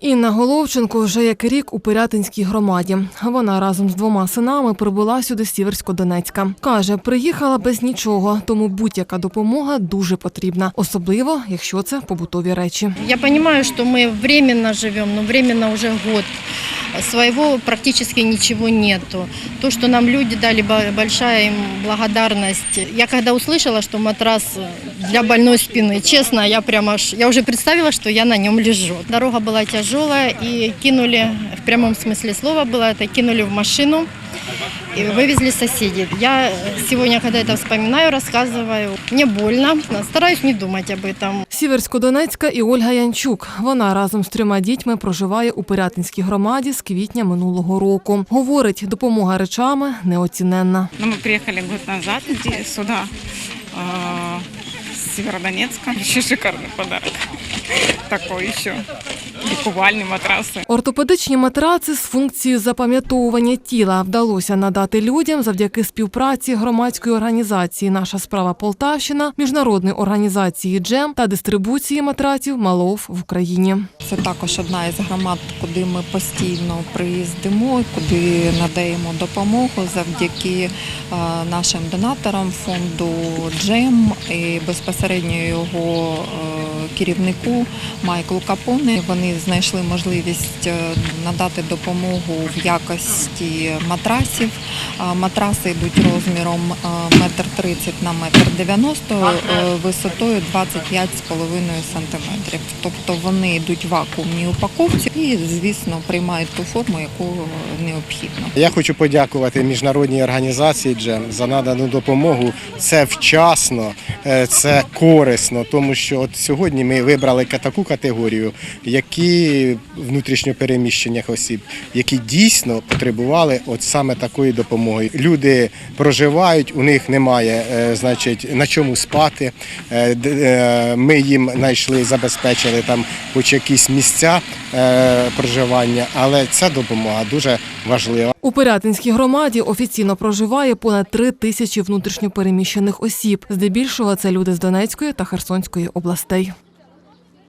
Інна Головченко вже як рік у Пирятинській громаді. Вона разом з двома синами прибула сюди з Сіверсько-Донецька. Каже, приїхала без нічого, тому будь-яка допомога дуже потрібна, особливо якщо це побутові речі. Я розумію, що ми временно живем, але временно вже год Своего практически ничего нету. То, что нам люди дали, бо- большая им благодарность. Я когда услышала, что матрас для больной спины, честно, я прямо аж, я уже представила, что я на нем лежу. Дорога была тяжелая и кинули, в прямом смысле слова было, это кинули в машину и вывезли соседи. Я сегодня, когда это вспоминаю, рассказываю, мне больно, стараюсь не думать об этом. Сіверсько-Донецька і Ольга Янчук. Вона разом з трьома дітьми проживає у Пирятинській громаді з квітня минулого року. Говорить, допомога речами неоціненна. Но мы приехали год назад где- сюда, э, с Северодонецка. Еще шикарный подарок. Такой еще. Ликувальный матрасы. Ортопедичні матраци з функцією запам'ятовування тіла вдалося надати людям завдяки співпраці громадської організації Наша справа Полтавщина, міжнародної організації Джем та дистрибуції матраців Малов в Україні. Це також одна із громад, куди ми постійно приїздимо, куди надаємо допомогу завдяки е, нашим донаторам фонду Джем і безпосередньо його е, керівнику Майклу Капоне. Вони знайшли можливість е, надати допомогу в якості матрасів. Матраси йдуть розміром е, метр тридцять на метр дев'яносто е, висотою 25,5 сантиметрів. Тобто вони йдуть в вакуумній упаковці і, звісно, приймають ту форму, яку необхідно. Я хочу подякувати міжнародній організації Джем за надану допомогу. Це вчасно, е, це корисно, тому що от сьогодні ми вибрали таку категорію, які внутрішньопереміщених осіб, які дійсно потребували от саме такої допомоги. Люди проживають, у них немає, е, значить, на чому спати. Е, е, Ми їм знайшли, забезпечили там хоч якісь місця проживання, але ця допомога дуже важлива. У Пирятинській громаді офіційно проживає понад три тисячі внутрішньопереміщених осіб. Здебільшого це люди з Донецької та Херсонської областей.